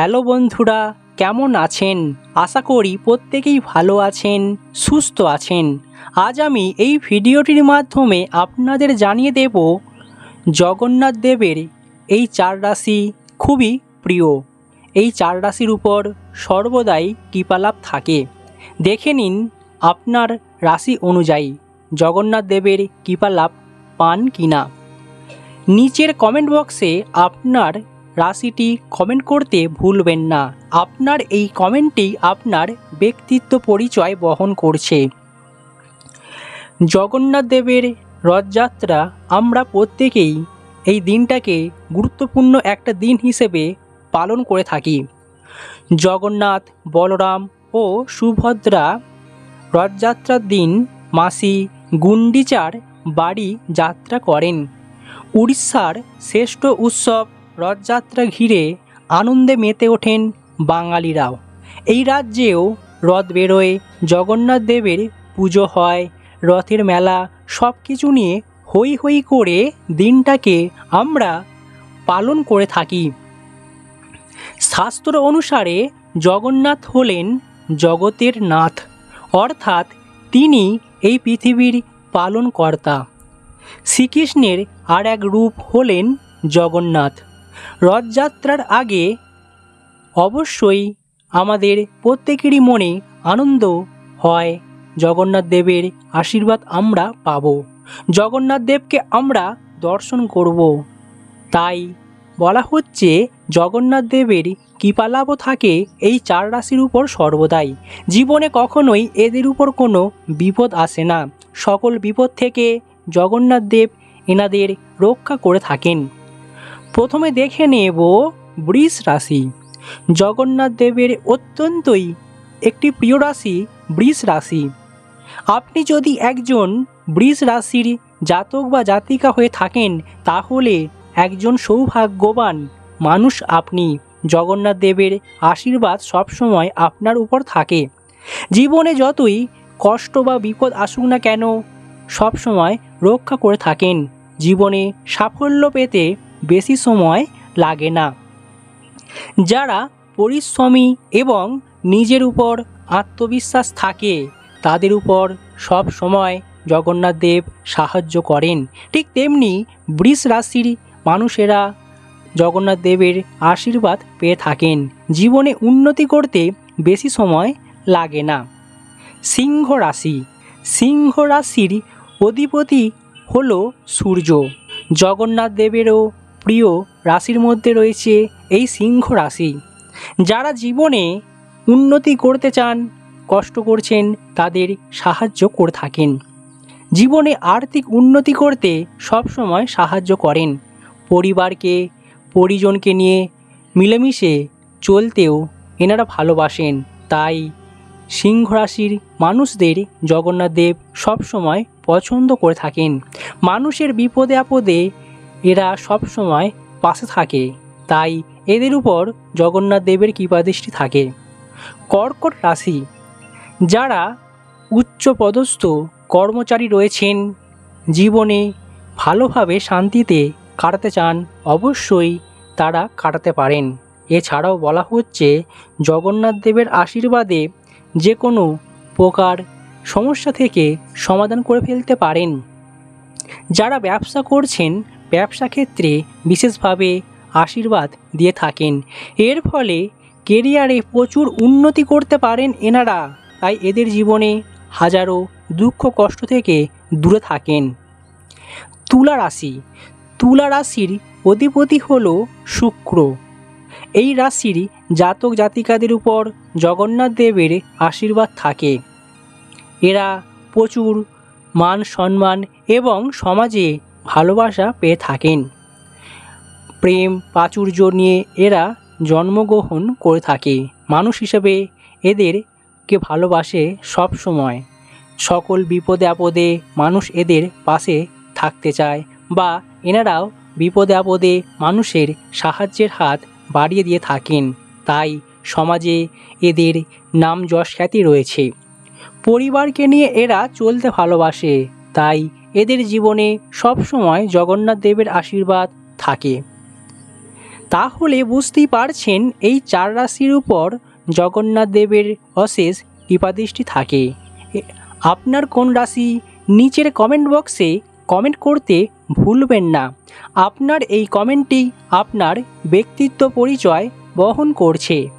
Hello বন্ধুরা, কেমন আছেন? আশা করি প্রত্যেকেই ভালো আছেন, সুস্থ আছেন। আজ আমি এই ভিডিওটির মাধ্যমে আপনাদের জানিয়ে দেব জগন্নাথ দেবের এই চার রাশি খুবই প্রিয়। এই চার রাশির উপর সর্বদাই কৃপালাভ থাকে। দেখে নিন আপনার রাশি অনুযায়ী জগন্নাথ দেবের কৃপালাভ পান কিনা। নিচের কমেন্ট বক্সে আপনার রাশিটি কমেন্ট করতে ভুলবেন না। আপনার এই কমেন্টটি আপনার ব্যক্তিত্ব পরিচয় বহন করছে। জগন্নাথ দেবের রথযাত্রা আমরা প্রত্যেকেই এই দিনটাকে গুরুত্বপূর্ণ একটা দিন হিসেবে পালন করে থাকি। জগন্নাথ, বলরাম ও সুভদ্রা রথযাত্রার দিন মাসি গুন্ডিচার বাড়ি যাত্রা করেন। উড়িষ্যার শ্রেষ্ঠ উৎসব রথযাত্রা ঘিরে আনন্দে মেতে ওঠেন বাঙালিরাও। এই রাজ্যেও রথ বেরোয়, জগন্নাথ দেবের পুজো হয়, রথের মেলা সব কিছু নিয়ে হই হই করে দিনটাকে আমরা পালন করে থাকি। শাস্ত্র অনুসারে জগন্নাথ হলেন জগতের নাথ, অর্থাৎ তিনি এই পৃথিবীর পালনকর্তা। শ্রীকৃষ্ণের আর এক রূপ হলেন জগন্নাথ। রথযাত্রার আগে অবশ্যই আমাদের প্রত্যেকেরই মনে আনন্দ হয়। জগন্নাথ দেবের আশীর্বাদ আমরা পাব। জগন্নাথ দেবকে আমরা দর্শন করব। তাই বলা হচ্ছে, জগন্নাথ দেবের কৃপালাভও থাকে এই চার রাশির উপর সর্বদাই। জীবনে কখনোই এদের উপর কোনো বিপদ আসে না। সকল বিপদ থেকে জগন্নাথ দেব এনাদের রক্ষা করে থাকেন। প্রথমে দেখে নেব বৃষ রাশি। জগন্নাথ দেবের অত্যন্তই একটি প্রিয় রাশি বৃষ রাশি। আপনি যদি একজন বৃষ রাশির জাতক বা জাতিকা হয়ে থাকেন, তাহলে একজন সৌভাগ্যবান মানুষ আপনি। জগন্নাথ দেবের আশীর্বাদ সবসময় আপনার উপর থাকে। জীবনে যতই কষ্ট বা বিপদ আসুক না কেন, সবসময় রক্ষা করে থাকেন। জীবনে সাফল্য পেতে বেশি সময় লাগে না। যারা পরিশ্রমী এবং নিজের উপর আত্মবিশ্বাস থাকে, তাদের উপর সব সময় জগন্নাথ দেব সাহায্য করেন। ঠিক তেমনি বৃষ রাশির মানুষেরা জগন্নাথ দেবের আশীর্বাদ পেয়ে থাকেন। জীবনে উন্নতি করতে বেশি সময় লাগে না। সিংহ রাশি, সিংহ রাশির অধিপতি হল সূর্য। জগন্নাথ দেবেরও প্রিয় রাশির মধ্যে রয়েছে এই সিংহ রাশি। যারা জীবনে উন্নতি করতে চান, কষ্ট করছেন, তাদের সাহায্য করে থাকেন। জীবনে আর্থিক উন্নতি করতে সবসময় সাহায্য করেন। পরিবারকে, পরিজনকে নিয়ে মিলেমিশে চলতেও এনারা ভালোবাসেন। তাই সিংহ রাশির মানুষদের জগন্নাথ দেব সবসময় পছন্দ করে থাকেন। মানুষের বিপদে আপদে এরা সবসময় পাশে থাকে। তাই এদের উপর জগন্নাথ দেবের কৃপাদৃষ্টি থাকে। কর্কট রাশি, যারা উচ্চপদস্থ কর্মচারী রয়েছেন, জীবনে ভালোভাবে শান্তিতে কাটাতে চান, অবশ্যই তারা কাটাতে পারেন। এছাড়াও বলা হচ্ছে, জগন্নাথ দেবের আশীর্বাদে যে কোনো প্রকার সমস্যা থেকে সমাধান করে ফেলতে পারেন। যারা ব্যবসা করছেন ব্যবসা ক্ষেত্রে বিশেষভাবে আশীর্বাদ দিয়ে থাকেন। এর ফলে কেরিয়ারে প্রচুর উন্নতি করতে পারেন এনারা। তাই এদের জীবনে হাজারো দুঃখ কষ্ট থেকে দূরে থাকেন। তুলা রাশি। তুলা রাশির অধিপতি হল শুক্র। এই রাশির জাতক জাতিকাদের উপর জগন্নাথ দেবের আশীর্বাদ থাকে। এরা প্রচুর মান সম্মান এবং সমাজে ভালোবাসা পেয়ে থাকেন। প্রেম, প্রাচুর্য নিয়ে এরা জন্মগ্রহণ করে থাকে। মানুষ হিসেবে এদেরকে ভালোবাসে সব সময় সকল বিপদে আপদে মানুষ এদের পাশে থাকতে চায় বা এনারাও বিপদে আপদে মানুষের সাহায্যের হাত বাড়িয়ে দিয়ে থাকেন। তাই সমাজে এদের নাম যশ খ্যাতি রয়েছে। পরিবারকে নিয়ে এরা চলতে ভালোবাসে। তাই এদের জীবনে সবসময় জগন্নাথ দেবের আশীর্বাদ থাকে। তাহলে বুঝতেই পারছেন এই চার রাশির উপর জগন্নাথ দেবের অশেষ কৃপাদৃষ্টি থাকে। আপনার কোন রাশি নিচের কমেন্ট বক্সে কমেন্ট করতে ভুলবেন না। আপনার এই কমেন্টটি আপনার ব্যক্তিত্ব পরিচয় বহন করছে।